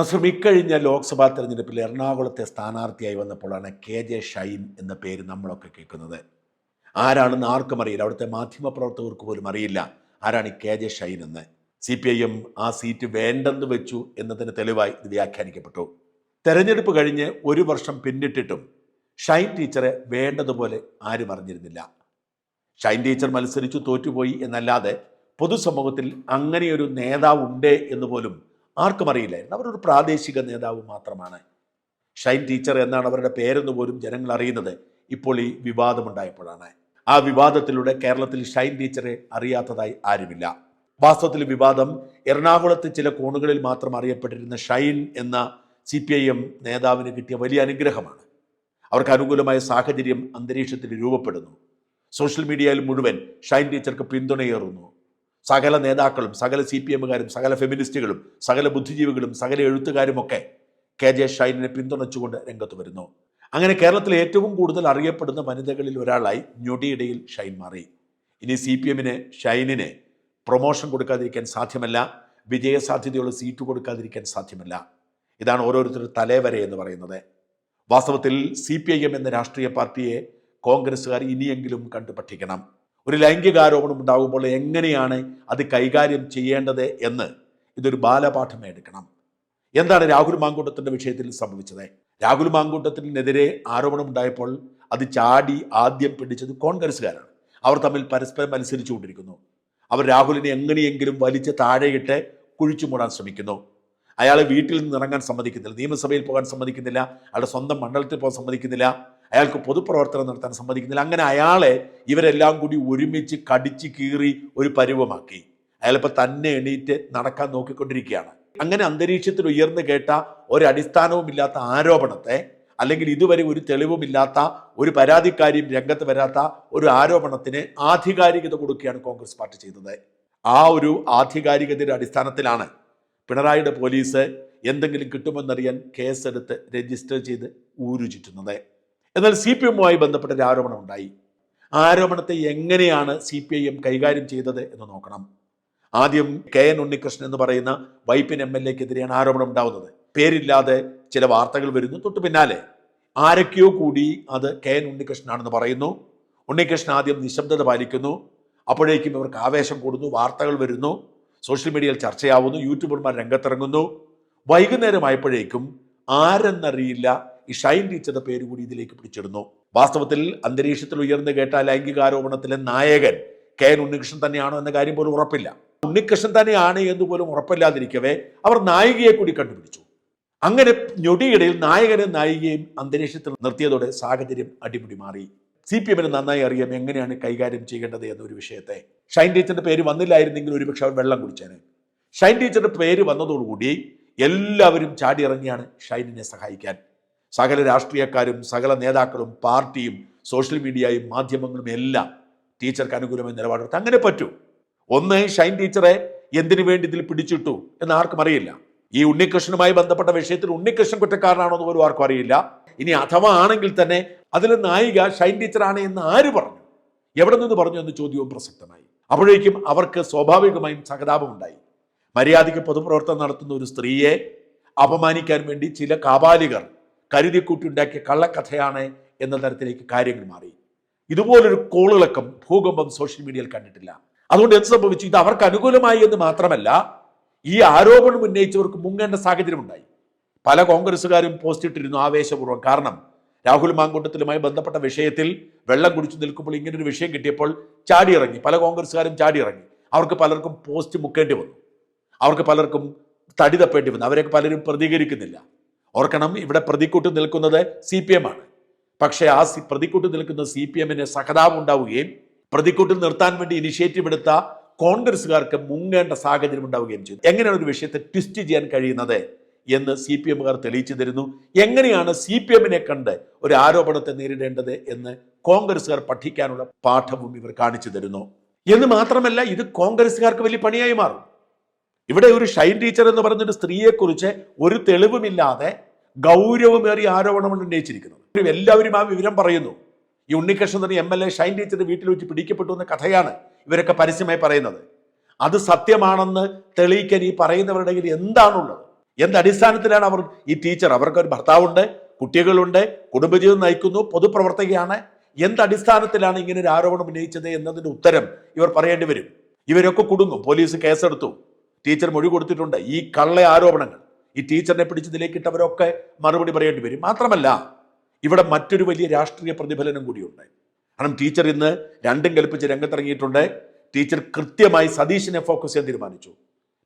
നസ്രം ഇക്കഴിഞ്ഞ ലോക്സഭാ തെരഞ്ഞെടുപ്പിൽ എറണാകുളത്തെ സ്ഥാനാർത്ഥിയായി വന്നപ്പോഴാണ് കെ ജെ ഷൈൻ എന്ന പേര് നമ്മളൊക്കെ കേൾക്കുന്നത്. ആരാണെന്ന് ആർക്കും അറിയില്ല. അവിടുത്തെ മാധ്യമപ്രവർത്തകർക്ക് പോലും അറിയില്ല ആരാണ് ഈ കെ ജെ ഷൈൻ എന്ന്. സി പി ഐ എം ആ സീറ്റ് വേണ്ടെന്ന് വെച്ചു എന്നതിന് തെളിവായി ഇത് വ്യാഖ്യാനിക്കപ്പെട്ടു. തെരഞ്ഞെടുപ്പ് കഴിഞ്ഞ് ഒരു വർഷം പിന്നിട്ടിട്ടും ഷൈൻ ടീച്ചറെ വേണ്ടതുപോലെ ആരും അറിഞ്ഞിരുന്നില്ല. ഷൈൻ ടീച്ചർ മത്സരിച്ചു തോറ്റുപോയി എന്നല്ലാതെ പൊതുസമൂഹത്തിൽ അങ്ങനെയൊരു നേതാവ് ഉണ്ട് എന്ന് പോലും ആർക്കും അറിയില്ലായിരുന്നു അവരൊരു പ്രാദേശിക നേതാവ് മാത്രമാണ്. ഷൈൻ ടീച്ചർ എന്നാണ് അവരുടെ പേരെന്ന് പോലും ജനങ്ങൾ അറിയുന്നത്. ഇപ്പോൾ ഈ വിവാദമുണ്ടായപ്പോഴാണ് ആ വിവാദത്തിലൂടെ കേരളത്തിൽ ഷൈൻ ടീച്ചറെ അറിയാത്തതായി ആരുമില്ല. വാസ്തവത്തിൽ വിവാദം എറണാകുളത്ത് ചില കോണുകളിൽ മാത്രം അറിയപ്പെട്ടിരുന്ന ഷൈൻ എന്ന സി പി ഐ എം നേതാവിന് കിട്ടിയ വലിയ അനുഗ്രഹമാണ്. അവർക്ക് അനുകൂലമായ സാഹചര്യം അന്തരീക്ഷത്തിൽ രൂപപ്പെടുന്നു. സോഷ്യൽ മീഡിയയിൽ മുഴുവൻ ഷൈൻ ടീച്ചർക്ക് പിന്തുണയേറുന്നു. സകല നേതാക്കളും സകല സി പി എമ്മുകാരും സകല ഫെമിനിസ്റ്റുകളും സകല ബുദ്ധിജീവികളും സകല എഴുത്തുകാരുമൊക്കെ കെ ജെ ഷൈനിനെ പിന്തുണച്ചുകൊണ്ട് രംഗത്ത് വരുന്നു. അങ്ങനെ കേരളത്തിലെ ഏറ്റവും കൂടുതൽ അറിയപ്പെടുന്ന വനിതകളിൽ ഒരാളായി ഞൊടിയിടയിൽ ഷൈൻ മാറി. ഇനി സി പി എമ്മിന് ഷൈനിന് പ്രൊമോഷൻ കൊടുക്കാതിരിക്കാൻ സാധ്യമല്ല വിജയസാധ്യതയുള്ള സീറ്റ് കൊടുക്കാതിരിക്കാൻ സാധ്യമല്ല. ഇതാണ് ഓരോരുത്തരുടെ തലേവര എന്ന് പറയുന്നത്. വാസ്തവത്തിൽ സി പി ഐ എം എന്ന രാഷ്ട്രീയ പാർട്ടിയെ കോൺഗ്രസ്സുകാർ ഇനിയെങ്കിലും കണ്ടു പഠിക്കണം ഒരു ലൈംഗികാരോപണം ഉണ്ടാകുമ്പോൾ എങ്ങനെയാണ് അത് കൈകാര്യം ചെയ്യേണ്ടത് എന്ന് ഇതൊരു ബാലപാഠം എടുക്കണം. എന്താണ് രാഹുൽ മാങ്കൂട്ടത്തിന്റെ വിഷയത്തിൽ സംഭവിച്ചത്? രാഹുൽ മാങ്കൂട്ടത്തിനെതിരെ ആരോപണം ഉണ്ടായപ്പോൾ അത് ചാടി ആദ്യം പിടിച്ചത് കോൺഗ്രസ്സുകാരാണ്. അവർ തമ്മിൽ പരസ്പരം മത്സരിച്ചുകൊണ്ടിരിക്കുന്നു. അവർ രാഹുലിനെ എങ്ങനെയെങ്കിലും വലിച്ച് താഴെയിട്ട് കുഴിച്ചു മൂടാൻ ശ്രമിക്കുന്നു. അയാളെ വീട്ടിൽ നിന്ന് ഇറങ്ങാൻ സമ്മതിക്കുന്നില്ല. നിയമസഭയിൽ പോകാൻ സമ്മതിക്കുന്നില്ല. അയാളുടെ സ്വന്തം മണ്ഡലത്തിൽ പോകാൻ സമ്മതിക്കുന്നില്ല. അയാൾക്ക് പൊതുപ്രവർത്തനം നടത്താൻ സമ്മതിക്കുന്നില്ല. അങ്ങനെ അയാളെ ഇവരെല്ലാം കൂടി ഒരുമിച്ച് കടിച്ച് കീറി ഒരു പരുവമാക്കി. അയാളിപ്പോൾ തന്നെ എണീറ്റ് നടക്കാൻ നോക്കിക്കൊണ്ടിരിക്കുകയാണ്. അങ്ങനെ അന്തരീക്ഷത്തിൽ ഉയർന്നു കേട്ട ഒരടിസ്ഥാനവുമില്ലാത്ത ആരോപണത്തെ അല്ലെങ്കിൽ ഇതുവരെ ഒരു തെളിവുമില്ലാത്ത ഒരു പരാതിക്കാരിയും രംഗത്ത് വരാത്ത ഒരു ആരോപണത്തിന് ആധികാരികത കൊടുക്കുകയാണ് കോൺഗ്രസ് പാർട്ടി ചെയ്തത്. ആ ഒരു ആധികാരികതയുടെ അടിസ്ഥാനത്തിലാണ് പിണറായിയുടെ പോലീസ് എന്തെങ്കിലും കിട്ടുമെന്നറിയാൻ കേസെടുത്ത് രജിസ്റ്റർ ചെയ്ത് ഊരു ചുറ്റുന്നത്. എന്നാൽ സി പി എമ്മുമായി ബന്ധപ്പെട്ട ഒരു ആരോപണം ഉണ്ടായി. ആരോപണത്തെ എങ്ങനെയാണ് സി പി ഐ എം കൈകാര്യം ചെയ്തത് എന്ന് നോക്കണം. ആദ്യം കെ എൻ ഉണ്ണികൃഷ്ണൻ എന്ന് പറയുന്ന വൈപ്പിൻ എം എൽ എക്കെതിരെയാണ് ആരോപണം ഉണ്ടാവുന്നത്. പേരില്ലാതെ ചില വാർത്തകൾ വരുന്നു. തൊട്ടു പിന്നാലെ ആരൊക്കെയോ കൂടി അത് കെ എൻ ഉണ്ണികൃഷ്ണനാണെന്ന് പറയുന്നു. ഉണ്ണികൃഷ്ണൻ ആദ്യം നിശബ്ദത പാലിക്കുന്നു. അപ്പോഴേക്കും ഇവർക്ക് ആവേശം കൂടുന്നു. വാർത്തകൾ വരുന്നു. സോഷ്യൽ മീഡിയയിൽ ചർച്ചയാവുന്നു. യൂട്യൂബർമാർ രംഗത്തിറങ്ങുന്നു. വൈകുന്നേരമായപ്പോഴേക്കും ആരെന്നറിയില്ല ഈ ഷൈൻ ടീച്ചറുടെ പേര് കൂടി ഇതിലേക്ക് പിടിച്ചിടുന്നു. വാസ്തവത്തിൽ അന്തരീക്ഷത്തിൽ ഉയർന്നു കേട്ട ലൈംഗികാരോപണത്തിലെ നായകൻ കെ എൻ ഉണ്ണികൃഷ്ണൻ തന്നെയാണോ എന്ന കാര്യം പോലും ഉറപ്പില്ല. ഉണ്ണികൃഷ്ണൻ തന്നെയാണ് എന്ന് പോലും ഉറപ്പില്ലാതിരിക്കവേ അവർ നായികയെ കൂടി കണ്ടുപിടിച്ചു. അങ്ങനെ ഞൊടിയിടയിൽ നായകനും നായികയും അന്തരീക്ഷത്തിൽ നിർത്തിയതോടെ സാഹചര്യം അടിമുടി മാറി. സി പി എമ്മിന് നന്നായി അറിയാം എങ്ങനെയാണ് കൈകാര്യം ചെയ്യേണ്ടത് എന്നൊരു വിഷയത്തെ. ഷൈൻ ടീച്ചറിന്റെ പേര് വന്നില്ലായിരുന്നെങ്കിൽ ഒരുപക്ഷെ അവൻ വെള്ളം കുടിച്ചേനെ. ഷൈൻ ടീച്ചറുടെ പേര് വന്നതോടുകൂടി എല്ലാവരും ചാടിയിറങ്ങിയാണ് ഷൈനിനെ സഹായിക്കാൻ. സകല രാഷ്ട്രീയക്കാരും സകല നേതാക്കളും പാർട്ടിയും സോഷ്യൽ മീഡിയയും മാധ്യമങ്ങളും എല്ലാം ടീച്ചർക്ക് അനുകൂലമായ നിലപാടെടുത്ത് അങ്ങനെ പറ്റൂ. ഒന്ന് ഷൈൻ ടീച്ചറെ എന്തിനു വേണ്ടി ഇതിൽ പിടിച്ചിട്ടു എന്ന് ആർക്കും അറിയില്ല. ഈ ഉണ്ണികൃഷ്ണനുമായി ബന്ധപ്പെട്ട വിഷയത്തിൽ ഉണ്ണികൃഷ്ണൻ കുറ്റക്കാരനാണോ എന്ന് പോലും ആർക്കും അറിയില്ല. ഇനി അഥവാ ആണെങ്കിൽ തന്നെ അതിലെ നായിക ഷൈൻ ടീച്ചറാണ് എന്ന് ആര് പറഞ്ഞു? എവിടെ നിന്ന് പറഞ്ഞു എന്ന് ചോദ്യവും പ്രസക്തമായി. അപ്പോഴേക്കും അവർക്ക് സ്വാഭാവികമായും സഹതാപമുണ്ടായി മര്യാദയ്ക്ക് പൊതുപ്രവർത്തനം നടത്തുന്ന ഒരു സ്ത്രീയെ അപമാനിക്കാൻ വേണ്ടി ചില കാപാലികർ കരുതിക്കൂട്ടുണ്ടാക്കിയ കള്ളക്കഥയാണ് എന്ന തരത്തിലേക്ക് കാര്യങ്ങൾ മാറി. ഇതുപോലൊരു കോളിളക്കം ഭൂകമ്പം സോഷ്യൽ മീഡിയയിൽ കണ്ടിട്ടില്ല. അതുകൊണ്ട് എന്ത് സംഭവിച്ചു? ഇത് അവർക്ക് അനുകൂലമായി എന്ന് മാത്രമല്ല ഈ ആരോപണം ഉന്നയിച്ചവർക്ക് മുങ്ങേണ്ട സാഹചര്യമുണ്ടായി. പല കോൺഗ്രസ്സുകാരും പോസ്റ്റ് ഇട്ടിരുന്നു ആവേശപൂർവം. കാരണം രാഹുൽ മാങ്കൂട്ടത്തിലുമായി ബന്ധപ്പെട്ട വിഷയത്തിൽ വെള്ളം കുടിച്ചു നിൽക്കുമ്പോൾ ഇങ്ങനൊരു വിഷയം കിട്ടിയപ്പോൾ ചാടിയിറങ്ങി. പല കോൺഗ്രസ്സുകാരും ചാടിയിറങ്ങി. അവർക്ക് പലർക്കും പോസ്റ്റ് മുക്കേണ്ടി വന്നു. അവർക്ക് പലർക്കും തടി തപ്പേണ്ടി വന്നു. അവരൊക്കെ പലരും പ്രതികരിക്കുന്നില്ല. ഓർക്കണം ഇവിടെ പ്രതിക്കൂട്ട് നിൽക്കുന്നത് സി പി എം ആണ്. പക്ഷേ ആ പ്രതിക്കൂട്ട് നിൽക്കുന്ന സി പി എമ്മിന് സഹതാപം ഉണ്ടാവുകയും പ്രതിക്കൂട്ടിൽ നിർത്താൻ വേണ്ടി ഇനിഷ്യേറ്റീവ് എടുത്ത കോൺഗ്രസ്സുകാർക്ക് മുങ്ങേണ്ട സാഹചര്യം ഉണ്ടാവുകയും ചെയ്തു. എങ്ങനെയാണ് ഒരു വിഷയത്തെ ട്വിസ്റ്റ് ചെയ്യാൻ കഴിയുന്നത് എന്ന് സി പി എമ്മുകാർ തെളിയിച്ചു തരുന്നു. എങ്ങനെയാണ് സി പി എമ്മിനെ കണ്ട് ഒരു ആരോപണത്തെ നേരിടേണ്ടത് എന്ന് കോൺഗ്രസ്സുകാർ പഠിക്കാനുള്ള പാഠവും ഇവർ കാണിച്ചു തരുന്നു. എന്ന് മാത്രമല്ല ഇത് കോൺഗ്രസ്സുകാർക്ക് വലിയ പണിയായി മാറും. ഇവിടെ ഒരു ഷൈൻ ടീച്ചർ എന്ന് പറഞ്ഞൊരു സ്ത്രീയെക്കുറിച്ച് ഒരു തെളിവുമില്ലാതെ ഗൗരവമേറിയ ആരോപണമാണ് ഉന്നയിച്ചിരിക്കുന്നത്. എല്ലാവരും ആ വിവരം പറയുന്നു. ഈ ഉണ്ണികൃഷ്ണൻ തന്നെ എം എൽ എ ഷൈൻ ടീച്ചറിന്റെ വീട്ടിൽ വെച്ച് പിടിക്കപ്പെട്ടു എന്ന കഥയാണ് ഇവരൊക്കെ പരസ്യമായി പറയുന്നത്. അത് സത്യമാണെന്ന് തെളിയിക്കാൻ ഈ പറയുന്നവരുടെ കയ്യിൽ എന്താണുള്ളത്? എന്ത് അടിസ്ഥാനത്തിലാണ് അവർ ഈ ടീച്ചർ? അവർക്ക് ഒരു ഭർത്താവുണ്ട് കുട്ടികളുണ്ട് കുടുംബജീവിതം നയിക്കുന്നു പൊതുപ്രവർത്തകയാണ്. എന്ത് അടിസ്ഥാനത്തിലാണ് ഇങ്ങനെ ഒരു ആരോപണം ഉന്നയിച്ചത് എന്നതിന്റെ ഉത്തരം ഇവർ പറയേണ്ടി വരും. ഇവരൊക്കെ കുടുങ്ങും. പോലീസ് കേസെടുത്തു. ടീച്ചർ മൊഴി കൊടുത്തിട്ടുണ്ട്. ഈ കള്ള ആരോപണങ്ങൾ. ഈ ടീച്ചറിനെ പിടിച്ച് ഇതിലേക്കിട്ടവരൊക്കെ മറുപടി പറയേണ്ടി വരും. മാത്രമല്ല ഇവിടെ മറ്റൊരു വലിയ രാഷ്ട്രീയ പ്രതിഫലനം കൂടിയുണ്ട് കാരണം ടീച്ചർ ഇന്ന് രണ്ടും കൽപ്പിച്ച് രംഗത്തിറങ്ങിയിട്ടുണ്ട്. ടീച്ചർ കൃത്യമായി സതീശിനെ ഫോക്കസ് ചെയ്യാൻ തീരുമാനിച്ചു.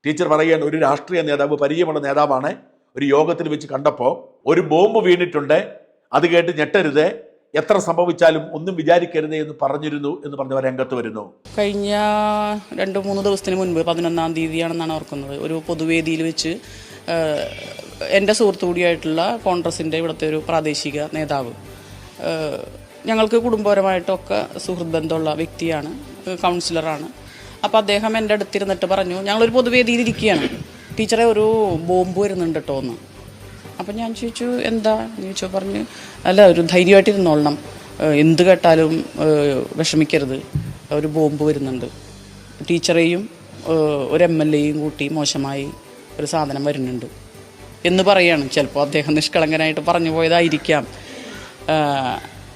ടീച്ചർ പറയുകയാണ് ഒരു രാഷ്ട്രീയ നേതാവ് പരിചയമുള്ള നേതാവാണ് ഒരു യോഗത്തിൽ വെച്ച് കണ്ടപ്പോൾ ഒരു ബോംബ് വീണിട്ടുണ്ട്. അത് കേട്ട് ഞെട്ടരുത്. എത്ര സംഭവിച്ചാലും ഒന്നും വിചാരിക്കരുതേ എന്ന് പറഞ്ഞിരുന്നു എന്ന് പറഞ്ഞവർ രംഗത്ത് വരുന്നു. കഴിഞ്ഞ രണ്ട് മൂന്ന് ദിവസത്തിന് മുൻപ് പതിനൊന്നാം തീയതിയാണെന്നാണ് ഓർക്കുന്നത്. ഒരു പൊതുവേദിയിൽ വെച്ച് എന്റെ സുഹൃത്തു കൂടിയായിട്ടുള്ള കോൺഗ്രസിന്റെ ഇവിടുത്തെ ഒരു പ്രാദേശിക നേതാവ്. ഞങ്ങൾക്ക് കുടുംബപരമായിട്ടൊക്കെ സുഹൃത്ത് ബന്ധമുള്ള വ്യക്തിയാണ് കൗൺസിലറാണ്. അപ്പോൾ അദ്ദേഹം എന്റെ അടുത്തിരുന്നിട്ട് പറഞ്ഞു ഞങ്ങളൊരു പൊതുവേദിയിൽ ഇരിക്കുകയാണ്. ടീച്ചറെ ഒരു ബോംബ് വരുന്നുണ്ട് കേട്ടോ എന്ന്. അപ്പം ഞാൻ ചോദിച്ചു എന്താ? ചോദിച്ചു പറഞ്ഞു അല്ല ഒരു ധൈര്യമായിട്ട് ഇരുന്നോളണം. ഏഹ് എന്ത് കേട്ടാലും വിഷമിക്കരുത്. ഒരു ബോംബ് വരുന്നുണ്ട്. ടീച്ചറെയും ഒരു എം എൽ എയും കൂട്ടി മോശമായി ഒരു സാധനം വരുന്നുണ്ട് എന്ന് പറയാണ്. ചിലപ്പോൾ അദ്ദേഹം നിഷ്കളങ്കനായിട്ട് പറഞ്ഞു പോയതായിരിക്കാം.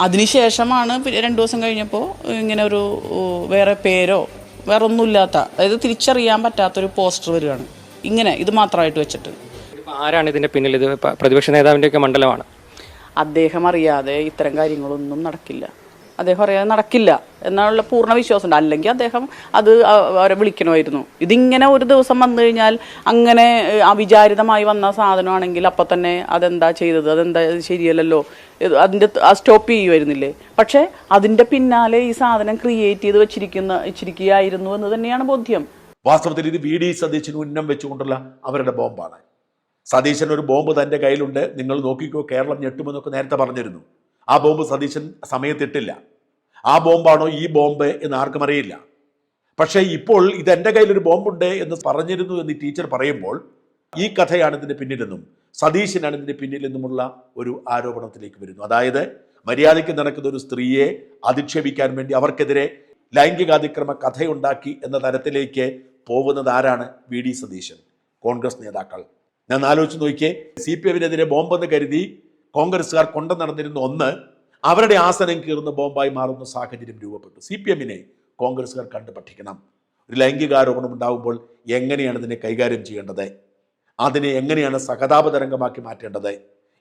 അതിനുശേഷമാണ് രണ്ടു ദിവസം കഴിഞ്ഞപ്പോൾ ഇങ്ങനെ ഒരു വേറെ പേരോ വേറൊന്നുമില്ലാത്ത അതായത് തിരിച്ചറിയാൻ പറ്റാത്തൊരു പോസ്റ്റർ വരികയാണ്. ഇങ്ങനെ ഇത് മാത്രമായിട്ട് വെച്ചിട്ട്. ആരാണ് ഇതിന്റെ പിന്നിൽ? ഇത് പ്രതിപക്ഷ നേതാവിന്റെ ഒക്കെ മണ്ഡലമാണ്. അദ്ദേഹം അറിയാതെ ഇത്തരം കാര്യങ്ങളൊന്നും നടക്കില്ല. അദ്ദേഹം അറിയാതെ നടക്കില്ല എന്നുള്ള പൂർണ വിശ്വാസമുണ്ട്. അല്ലെങ്കിൽ അദ്ദേഹം അത് അവരെ വിളിക്കണമായിരുന്നു. ഇതിങ്ങനെ ഒരു ദിവസം വന്നു കഴിഞ്ഞാൽ അങ്ങനെ അവിചാരിതമായി വന്ന സാധനമാണെങ്കിൽ അപ്പം തന്നെ അതെന്താ ചെയ്തത്? അതെന്താ ശരിയല്ലല്ലോ? അതിന്റെ അതിന്റെ സ്റ്റോപ്പ് ചെയ്യുമായിരുന്നില്ലേ? പക്ഷേ അതിന്റെ പിന്നാലെ ഈ സാധനം ക്രിയേറ്റ് ചെയ്ത് വെച്ചിരിക്കുന്ന വെച്ചിരിക്കുകയായിരുന്നു എന്ന് തന്നെയാണ് ബോധ്യം. വാസ്തവത്തിൽ ഇത് വി ഡി സതീശന് ഉന്നം വെച്ചുകൊണ്ടുള്ള അവരുടെ ബോംബാണ്. സതീശൻ ഒരു ബോംബ് തന്റെ കയ്യിലുണ്ട്. നിങ്ങൾ നോക്കിക്കോ കേരളം ഞെട്ടുമെന്നൊക്കെ നേരത്തെ പറഞ്ഞിരുന്നു. ആ ബോംബ് സതീശൻ സമയത്തിട്ടില്ല. ആ ബോംബാണോ ഈ ബോംബ് എന്ന് ആർക്കും അറിയില്ല. പക്ഷേ ഇപ്പോൾ ഇത് എന്റെ കയ്യിലൊരു ബോംബുണ്ട് എന്ന് പറഞ്ഞിരുന്നു എന്ന് ടീച്ചർ പറയുമ്പോൾ ഈ കഥയാണ് ഇതിന്റെ പിന്നിലെന്നും സതീശനാണ് ഇതിന്റെ പിന്നിലെന്നുമുള്ള ഒരു ആരോപണത്തിലേക്ക് വരുന്നു. അതായത് മര്യാദയ്ക്ക് നടക്കുന്ന ഒരു സ്ത്രീയെ അധിക്ഷേപിക്കാൻ വേണ്ടി അവർക്കെതിരെ ലൈംഗികാതിക്രമ കഥയുണ്ടാക്കി എന്ന തരത്തിലേക്ക് പോകുന്നത് ആരാണ് വി ഡി സതീശൻ കോൺഗ്രസ് നേതാക്കൾ. ഞാൻ ആലോചിച്ച് നോക്കിയേ സി പി എമ്മിനെതിരെ ബോംബെന്ന് കരുതി കോൺഗ്രസ്സുകാർ കൊണ്ടു നടന്നിരുന്ന ഒന്ന് അവരുടെ ആസനം കീറുന്ന ബോംബായി മാറുന്ന സാഹചര്യം രൂപപ്പെട്ടു. സി പി എമ്മിനെ കോൺഗ്രസ്സുകാർ കണ്ടു പഠിക്കണം. ഒരു ലൈംഗികാരോപണം ഉണ്ടാകുമ്പോൾ എങ്ങനെയാണ് ഇതിനെ കൈകാര്യം ചെയ്യേണ്ടത്? അതിനെ എങ്ങനെയാണ് സഹതാപ തരംഗമാക്കി മാറ്റേണ്ടത്?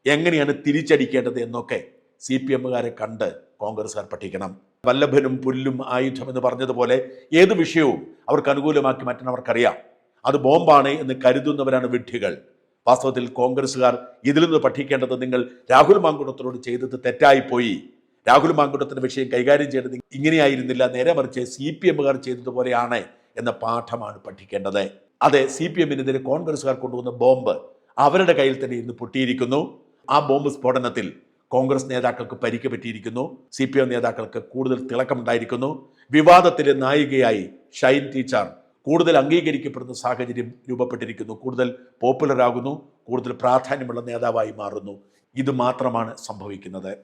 എങ്ങനെയാണ് തിരിച്ചടിക്കേണ്ടത് എന്നൊക്കെ സി പി എമ്മുകാരെ കണ്ട് കോൺഗ്രസ്സുകാർ പഠിക്കണം. വല്ലഭനും പുല്ലും ആയുധം എന്ന് പറഞ്ഞതുപോലെ ഏത് വിഷയവും അവർക്ക് അനുകൂലമാക്കി മാറ്റാൻ അവർക്കറിയാം. അത് ബോംബാണ് എന്ന് കരുതുന്നവരാണ് വിഡ്ഢികൾ. വാസ്തവത്തിൽ കോൺഗ്രസ്സുകാർ ഇതിൽ നിന്ന് പഠിക്കേണ്ടത് നിങ്ങൾ രാഹുൽ മാങ്കുടത്തിനോട് ചെയ്തത് തെറ്റായിപ്പോയി. രാഹുൽ മാങ്കുടത്തിന്റെ വിഷയം കൈകാര്യം ചെയ്തത് ഇങ്ങനെയായിരുന്നില്ല. നേരെ മറിച്ച് സി പി എമ്മുകാർ ചെയ്തതുപോലെയാണ് എന്ന പാഠമാണ് പഠിക്കേണ്ടത്. അതെ സി പി എമ്മിനെതിരെ കോൺഗ്രസ്സുകാർ കൊണ്ടുവന്ന ബോംബ് അവരുടെ കയ്യിൽ തന്നെ ഇന്ന് പൊട്ടിയിരിക്കുന്നു. ആ ബോംബ് സ്ഫോടനത്തിൽ കോൺഗ്രസ് നേതാക്കൾക്ക് പരിക്ക് പറ്റിയിരിക്കുന്നു സി പി എം നേതാക്കൾക്ക് കൂടുതൽ തിളക്കമുണ്ടായിരിക്കുന്നു. വിവാദത്തിലെ നായികയായി ഷൈൻ ടീച്ചർ കൂടുതൽ അംഗീകരിക്കപ്പെടുന്ന സാഹചര്യം രൂപപ്പെട്ടിരിക്കുന്നു. കൂടുതൽ പോപ്പുലറാകുന്നു കൂടുതൽ പ്രാധാന്യമുള്ള നേതാവായി മാറുന്നു. ഇത് മാത്രമാണ് സംഭവിക്കുന്നത്.